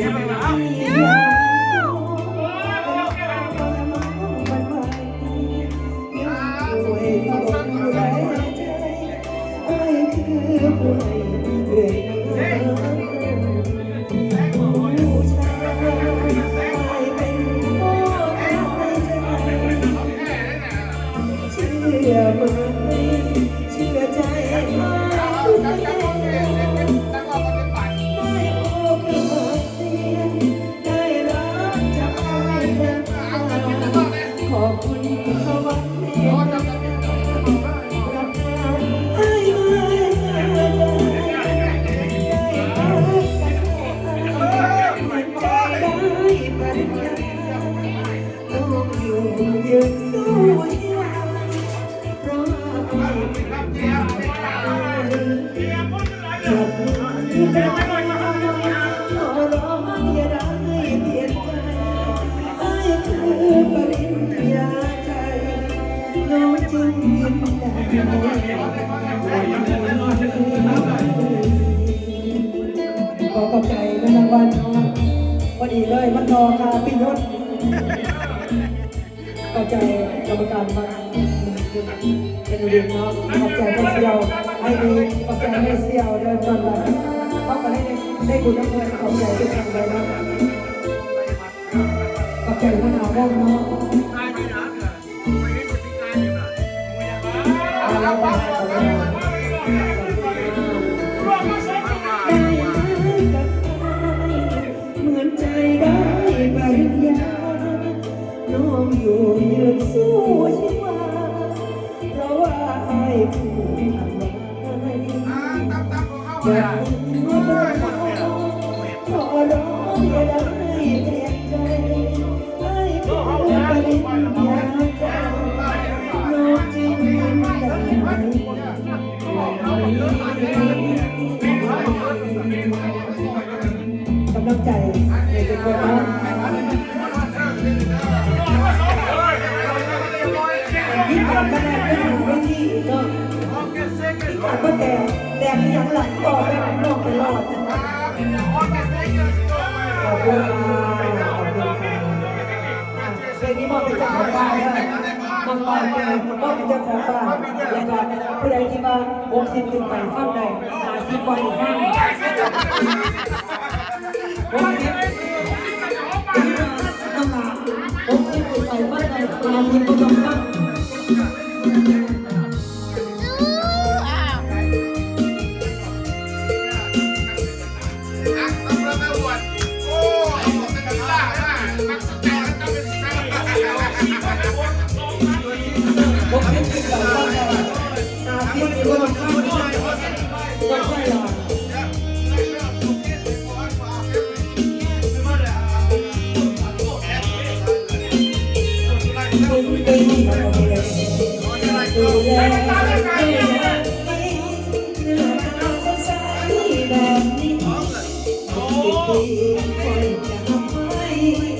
เได้ขอขอบใจในรางวัลเนาะพอดีเลยมันรอคาพิยศขอบใจกรรมการมา เป็นเรียนเนาะขอบใจท่เสียวไอ้ดีขอบใจให้เสียวเดินตอนหลังเขาก็ให้ได้ได้บุญน้ำเงินขอบใจทุกทานเลยเนะขอบใจพระนาวบ้าเนาะ จะไม่ร้อ งอย่าได้เปลี่ยนใจไอ้ผู้ปริญญาใจน้องหลังใจในเป็นคนน้อไม่ถึงไม่ที่เนาะยิ่งทำก็แดงแดงที่ยังหลังต่อไปนอกไปรอดขอบคุณขอบคุณค่ะเพลงนี้มอบเป็นเจ้าของบ้านด้วยมังกรเป็มอบเป็นเจ้าของบ้านแล้วก็ผู้ใดที่มา60ขึ้นไปฟังได้หาสิบวันฟัง คอยจะไม่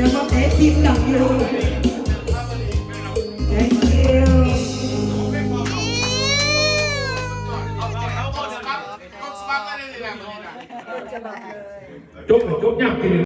นะครับเอ๊ะทีมดักอยู่ thank you เอเอดี๋ยวบด้เนะจยกิง